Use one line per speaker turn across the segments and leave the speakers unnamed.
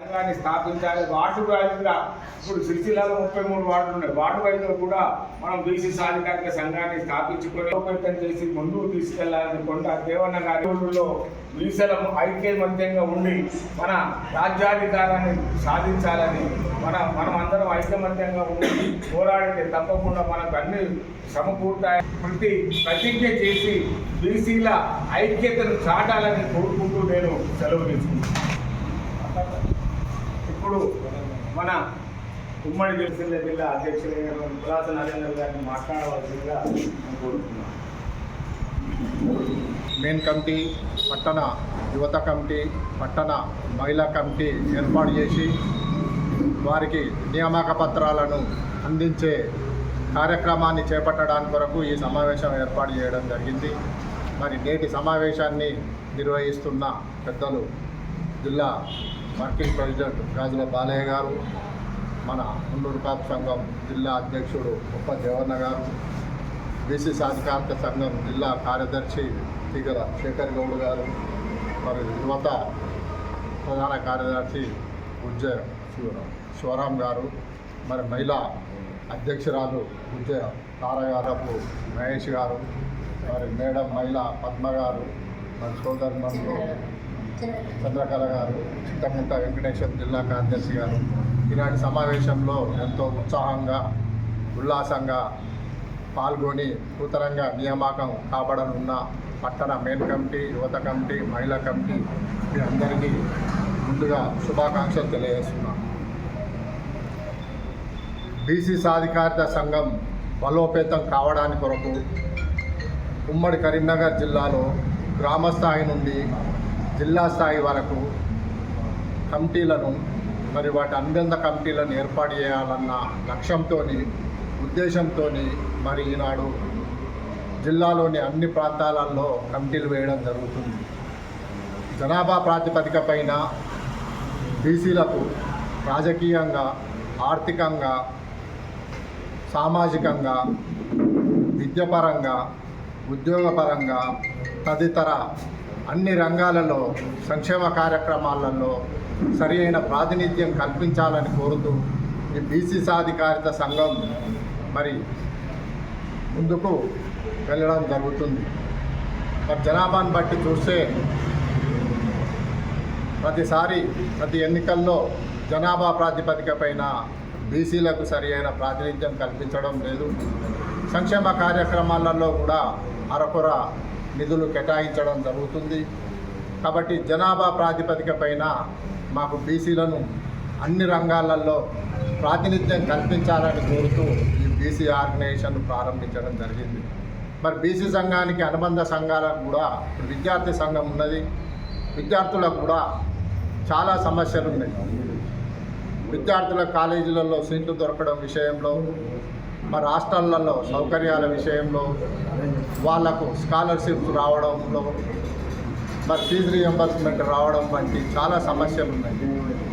సంఘాన్ని స్థాపించాలి. వార్డు వైజ్గా ఇప్పుడు సిరిసిల్లాలో ముప్పై మూడు వార్డులు ఉన్నాయి. వార్డు వైజ్గా కూడా మనం బీసీ సాధికారిక సంఘాన్ని స్థాపించుకొని బలోపేతం చేసి ముందుకు తీసుకెళ్ళాలని కొండ దేవన్న గారిలో ఊళ్ళో ఐక్యమత్యంగా ఉండి మన రాజ్యాధికారాన్ని సాధించాలని మన మనం అందరం ఉండి పోరాడితే తప్పకుండా మనకు అన్ని సమకూర్తాయి. ప్రతి ప్రతిజ్ఞ చేసి బీసీల ఐక్యతను చాటాలని కోరుకుంటూ నేను సెలవు తీసుకుంటాను ఇప్పుడు మన ఉమ్మడి జిల్లా జిల్లా అధ్యక్షులైన పులాస నరేంద్ర గారిని మాట్లాడవలసిందిగా కోరుతున్నాను.
మెయిన్ కమిటీ పట్టణ యువత కమిటీ పట్టణ మహిళా కమిటీ ఏర్పాటు చేసి వారికి నియామక పత్రాలను అందించే కార్యక్రమాన్ని చేపట్టడానికి కొరకు ఈ సమావేశం ఏర్పాటు చేయడం జరిగింది. మరి నేటి సమావేశాన్ని నిర్వహిస్తున్న పెద్దలు జిల్లా వర్కింగ్ ప్రెసిడెంట్ గాజుల బాలయ్య గారు మన మున్నూరు కాపు సంఘం జిల్లా అధ్యక్షుడు ఉప్ప దేవన్న గారు బీసీ సాధికారత సంఘం జిల్లా కార్యదర్శి తిగల శేఖర్ గౌడ్ గారు మరి యువత ప్రధాన కార్యదర్శి ఉజ్జ శివరాం గారు మరి మహిళా అధ్యక్షురాలు ఉజ్జ తారగారపు మహేష్ గారు మరి మేడం మహిళా పద్మ గారు మరి సోదరు నన్ను చంద్రకళ గారు చిత్తగుంట వెంకటేశ్వర జిల్లా కార్యదర్శి గారు. ఈనాటి సమావేశంలో ఎంతో ఉత్సాహంగా ఉల్లాసంగా పాల్గొని నూతనంగా నియామకం కాబడనున్న పట్టణ మెయిన్ కమిటీ యువత కమిటీ మహిళా కమిటీ మీ అందరికీ ముందుగా శుభాకాంక్షలు తెలియజేస్తున్నాను. బీసీ సాధికారిత సంఘం బలోపేతం కావడానికి కొరకు ఉమ్మడి కరీంనగర్ జిల్లాలో గ్రామ స్థాయి నుండి జిల్లా స్థాయి వరకు కమిటీలను మరి వాటి అనుబంధ కమిటీలను ఏర్పాటు చేయాలన్న లక్ష్యంతో ఉద్దేశంతో మరి ఈనాడు జిల్లాలోని అన్ని ప్రాంతాలలో కమిటీలు వేయడం జరుగుతుంది. జనాభా ప్రాతిపదిక పైన బీసీలకు రాజకీయంగా ఆర్థికంగా సామాజికంగా విద్యపరంగా ఉద్యోగపరంగా తదితర అన్ని రంగాలలో సంక్షేమ కార్యక్రమాలలో సరి అయిన ప్రాతినిధ్యం కల్పించాలని కోరుతూ ఈ బీసీ సాధికారిత సంఘం మరి ముందుకు వెళ్ళడం జరుగుతుంది. మరి జనాభాను బట్టి చూస్తే ప్రతిసారి ప్రతి ఎన్నికల్లో జనాభా ప్రాతిపదిక పైన బీసీలకు సరి అయిన ప్రాతినిధ్యం కల్పించడం లేదు. సంక్షేమ కార్యక్రమాలలో కూడా అరకొర నిధులు కేటాయించడం జరుగుతుంది. కాబట్టి జనాభా ప్రాతిపదిక పైన మాకు బీసీలను అన్ని రంగాలలో ప్రాతినిధ్యం కల్పించాలని కోరుతూ ఈ బీసీ ఆర్గనైజేషన్ ప్రారంభించడం జరిగింది. మరి బీసీ సంఘానికి అనుబంధ సంఘాలకు కూడా ఇప్పుడు విద్యార్థి సంఘం ఉన్నది. విద్యార్థులకు కూడా చాలా సమస్యలు ఉన్నాయి. విద్యార్థుల కాలేజీలలో సీట్లు దొరకడం విషయంలో మా రాష్ట్రాలలో సౌకర్యాల విషయంలో వాళ్ళకు స్కాలర్షిప్స్ రావడంలో మరి ఫీజు రియంబర్స్మెంట్ రావడం వంటి చాలా సమస్యలు ఉన్నాయి.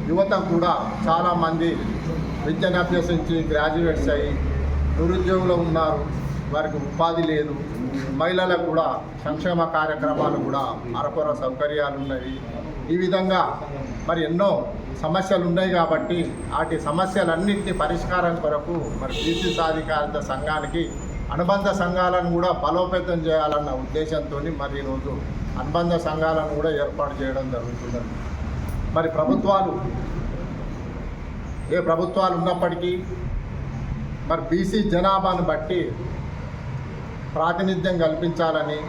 యువత కూడా చాలామంది విద్యను అభ్యసించి గ్రాడ్యుయేట్స్ అయ్యి నిరుద్యోగులు ఉన్నారు. వారికి ఉపాధి లేదు. మహిళలకు కూడా సంక్షేమ కార్యక్రమాలు కూడా అరకొర సౌకర్యాలు ఉన్నాయి. ఈ విధంగా మరి ఎన్నో సమస్యలు ఉన్నాయి కాబట్టి వాటి సమస్యలన్నింటినీ పరిష్కారం కొరకు మరి బీసీ సాధికారిత సంఘానికి అనుబంధ సంఘాలను కూడా బలోపేతం చేయాలన్న ఉద్దేశంతో మరి ఈరోజు అనుబంధ సంఘాలను కూడా ఏర్పాటు చేయడం జరుగుతుందండి మరి ప్రభుత్వాలు ఏ ప్రభుత్వాలు ఉన్నప్పటికీ మరి బీసీ జనాభాను బట్టి ప్రాతినిధ్యం కల్పించాలని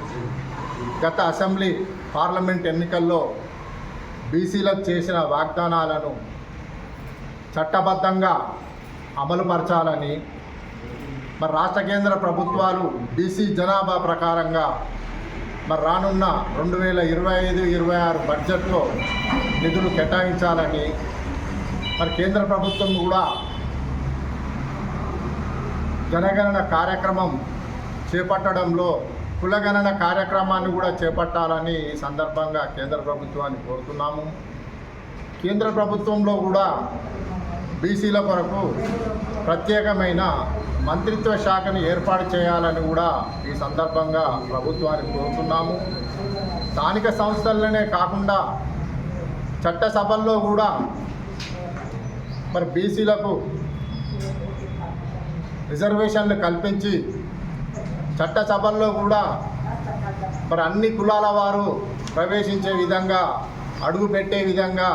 గత అసెంబ్లీ పార్లమెంట్ ఎన్నికల్లో బీసీలకు చేసిన వాగ్దానాలను చట్టబద్ధంగా అమలుపరచాలని మరి రాష్ట్ర కేంద్ర ప్రభుత్వాలు బీసీ జనాభా ప్రకారంగా మరి రానున్న రెండు వేల ఇరవై ఐదు ఇరవై ఆరు బడ్జెట్లో నిధులు కేటాయించాలని మరి కేంద్ర ప్రభుత్వం కూడా జనగణన కార్యక్రమం చేపట్టడంలో కులగణన కార్యక్రమాన్ని కూడా చేపట్టాలని ఈ సందర్భంగా కేంద్ర ప్రభుత్వాన్ని కోరుతున్నాము. కేంద్ర ప్రభుత్వంలో కూడా బీసీల కొరకు ప్రత్యేకమైన మంత్రిత్వ శాఖను ఏర్పాటు చేయాలని కూడా ఈ సందర్భంగా ప్రభుత్వాన్ని కోరుతున్నాము. స్థానిక సంస్థలనే కాకుండా చట్టసభల్లో కూడా మరి బీసీలకు రిజర్వేషన్లు కల్పించి చట్టసభల్లో కూడా మరి అన్ని కులాల వారు ప్రవేశించే విధంగా అడుగు పెట్టే విధంగా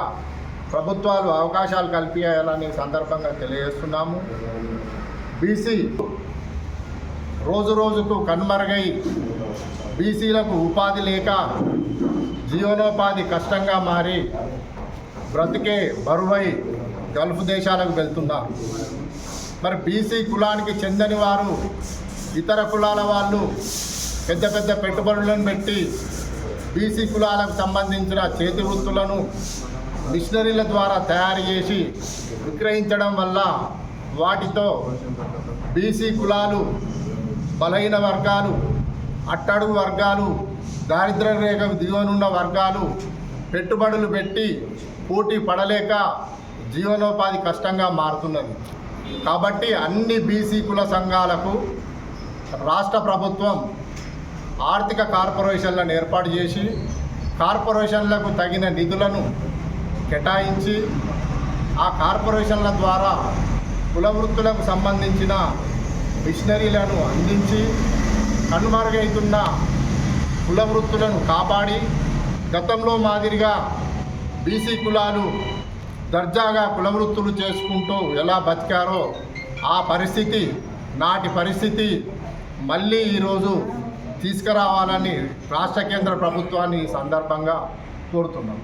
ప్రభుత్వాలు అవకాశాలు కల్పించాలని సందర్భంగా తెలియజేస్తున్నాము. బీసీ రోజు రోజుకు కనుమరుగై బీసీలకు ఉపాధి లేక జీవనోపాధి కష్టంగా మారి బ్రతికే బరువై గల్ఫ్ దేశాలకు వెళ్తున్నారు. మరి బీసీ కులానికి చెందని వారు ఇతర కులాల వాళ్ళు పెద్ద పెద్ద పెట్టుబడులను పెట్టి బీసీ కులాలకు సంబంధించిన చేతి వృత్తులను మిషనరీల ద్వారా తయారు చేసి విక్రయించడం వల్ల వాటితో బీసీ కులాలు బలహీన వర్గాలు అట్టడుగు వర్గాలు దారిద్ర్య రేఖకు దిగువనున్న వర్గాలు పెట్టుబడులు పెట్టి పోటీ పడలేక జీవనోపాధి కష్టంగా మారుతున్నది. కాబట్టి అన్ని బీసీ కుల సంఘాలకు రాష్ట్ర ప్రభుత్వం ఆర్థిక కార్పొరేషన్లను ఏర్పాటు చేసి కార్పొరేషన్లకు తగిన నిధులను కేటాయించి ఆ కార్పొరేషన్ల ద్వారా కులవృత్తులకు సంబంధించిన మిషనరీలను అందించి కనుమరుగైతున్న కులవృత్తులను కాపాడి గతంలో మాదిరిగా బీసీ కులాలు దర్జాగా కులవృత్తులు చేసుకుంటూ ఎలా బతికారో ఆ పరిస్థితి నాటి పరిస్థితి మళ్ళీ ఈరోజు తీసుకురావాలని రాష్ట్ర కేంద్ర ప్రభుత్వాన్ని ఈ సందర్భంగా కోరుతున్నాం.